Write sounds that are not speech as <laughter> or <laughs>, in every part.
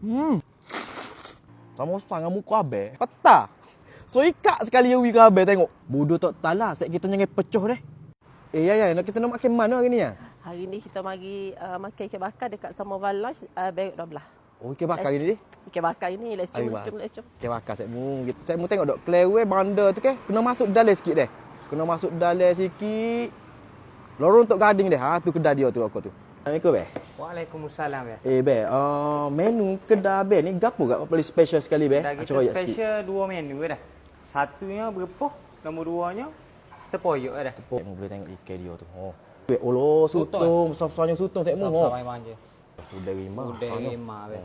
Hmm. Sama sang kamu muka abe. Peta. So ikat sekali yawi ke abe tengok. Bodoh tak tala, set kita jangan pecah deh. Eh ya ya, nak kita nak makan mana hari ni ya? Hari ni kita mari uh, makan ikan bakar dekat Samovar Lodge, uh, Berik 12. Oh, ikan bakar hari ni. Ikan bakar ini, let's jom, Ayo, let's jom, let's jom. Ikan bakar set mu. Gitu. Set mu tengok dok klewe bandar tu ke. Kena masuk dalam sikit deh. Kena masuk dalam sikit. Lorong untuk gading deh. Ha tu kedai dia tu aku tu. Assalamualaikum be. Waalaikumsalam ya. Eh be, uh, menu kedai be ni gapo gak paling special sekali be? Kita royak sikit. special dua menu dah. Satunya berepah, nombor duanya terpoyok dah. Set mu boleh tengok ikan dia tu. Oh. Be, olo sutong, besar-besarnya sutong set mu. Oh. Sama-sama manja. Sudah rima. Udah Ano? lima be.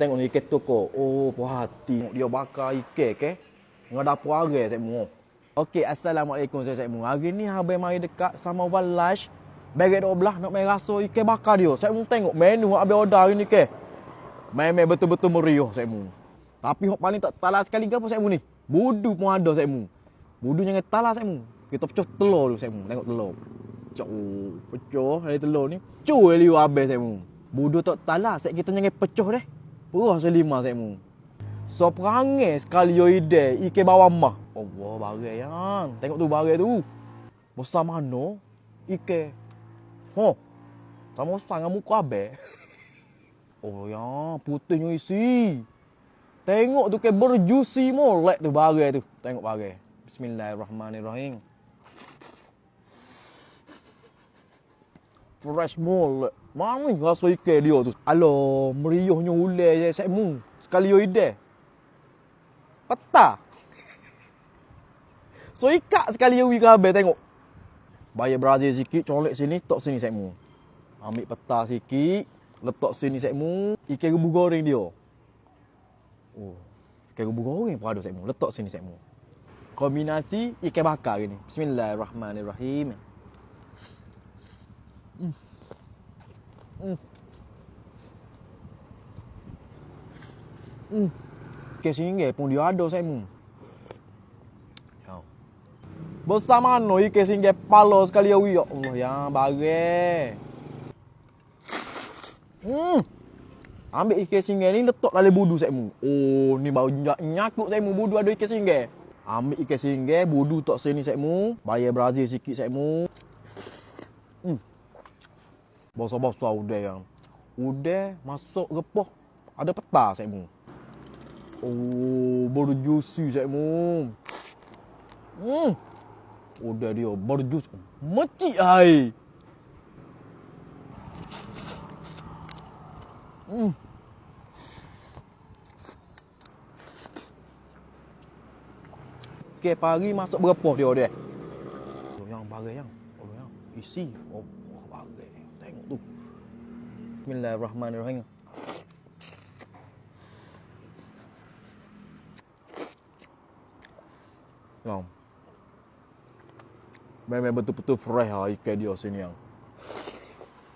Tengok ni ikan toko. Oh, puas hati. Tengok dia bakar ikan ke. Dengan dapur hari saya mu. Okey, Assalamualaikum saya saya mu. Hari ni habis mari dekat sama Berat 12 nak main rasa ikan bakar dia. Saya mu tengok menu habis order ni ke. Memang betul-betul meriah saya mu. Tapi hak paling tak talas sekali apa saya mu ni? Budu pun ada saya mu. Budu jangan talas saya mu. Kita pecah telur dulu saya mu. Tengok telur. Pecah. Oh, pecah dari telur ni. Cuy liu habis saya mu. Budu tak talas. Saya kita jangan pecah deh. Perah selima saya mu. So perangai sekali yo ide ikan bawah mah. Allah bagai yang. Tengok tu bagai tu. Besar mana? Ikan. Ho. Sama sang muka abe. <laughs> Oh ya, putihnya isi. Tengok tu ke berjusi molek tu bagai tu. Tengok bagai. Bismillahirrahmanirrahim. Fresh molek. Mana ni rasa ikan dia tu? Alo, meriahnya ulai je saya mu. Sekali yo ide. Peta. <laughs> So ikat sekali ke habis tengok. Bayar Brazil sikit, colek sini, tok sini saya mu. Ambil peta sikit, letak sini saya mu. Ikan rebu goreng dia. Oh, ikan rebu goreng pun ada saya mu. Letak sini saya mu. Kombinasi ikan bakar ni. Bismillahirrahmanirrahim. Hmm. Hmm. Hmm. Ikan singgah pun dia ada saya mu. Kau. Besar mana ikan singgah pala sekali awi ya Allah yang bagai. Hmm. Ambil ikan singgah ni letak dalam budu saya. Oh, ni bau nyak nyakuk saya budu ada ikan singgah. Ambil ikan singgah, budu tok sini saya mu. Bayar Brazil sikit saya mu. Hmm. Bosah-bosah udah yang. Udah masuk repah. Ada peta saya mu. Oh, berjusi saya mu. Hmm. Udah dia berjus. Mecik ai. Hmm. Okey, pagi masuk berapa dia dia? Oh, yang bagai yang. Oh, yang isi. Oh, oh bagai. Tengok tu. Bismillahirrahmanirrahim. Yang. Memang betul-betul fresh lah ikan dia sini yang.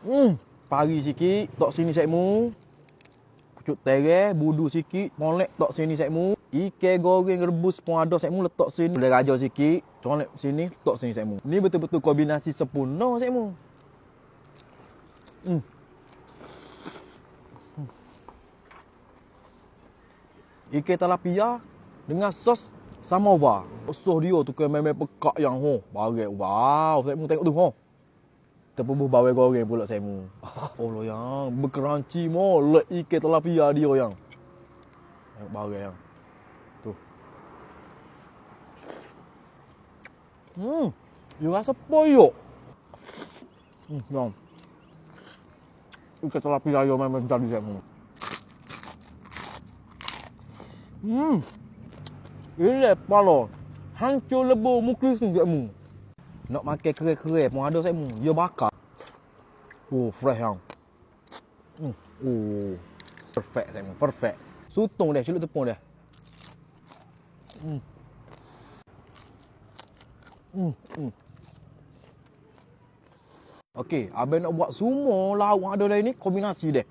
Hmm, pagi sikit, tok sini saya mu. Pucuk tere, budu sikit, molek tok sini saya mu. Ikan goreng rebus pun ada saya mu letak sini. Boleh raja sikit, colek sini, letak sini saya mu. Ni betul-betul kombinasi sempurna saya mu. Hmm. Hmm. Ikan talapia dengan sos samovar. Sos dia tu kan memang pekak yang ho. Bagai wow, saya mu tengok tu ho. Terpubuh bawai goreng pula saya mu. <laughs> Oh lo yang berkeranci molek ikan talapia dia yang. Tengok bagai yang. Tu. Hmm. Dia rasa poyok. Hmm, yang. Ikan talapia dia memang jadi saya mu. Hmm. Ini pala. Hancur lebur ni saya mu. Nak makan kere-kere pun ada saya mu. Dia bakar. Oh, fresh yang. Hmm. Oh. Perfect saya mu. Perfect. Sutong dia, celup tepung dia. Hmm. Hmm. Hmm. Okey, abang nak buat semua lauk ada dalam ni kombinasi dia.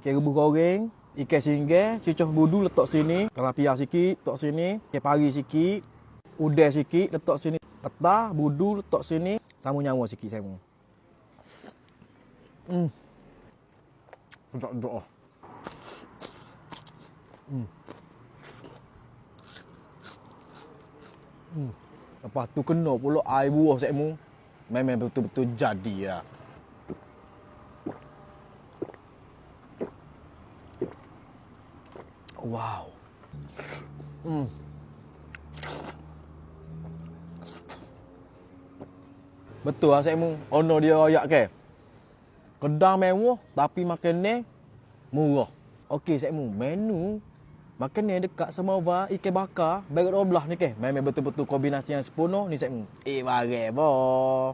Ikan rebus goreng, ikan singgah, cucah budu letak sini, kalapia sikit letak sini, ikan pari sikit, udai sikit letak sini, peta, budu letak sini, sama nyawa sikit saya mu. Hmm. Sedap sedap ah. Hmm. Hmm. Lepas tu kena pula air buah sekmu. Memang betul-betul jadi lah. Wow. Hmm. Betul lah sekmu. Ono dia royak ke. Kedai mewah tapi makan ni murah. Okey sekmu, menu makan ni dekat Samovar ikan bakar bagai 12 ni ke. Memang betul-betul kombinasi yang sempurna ni sekmu. Eh barang boh.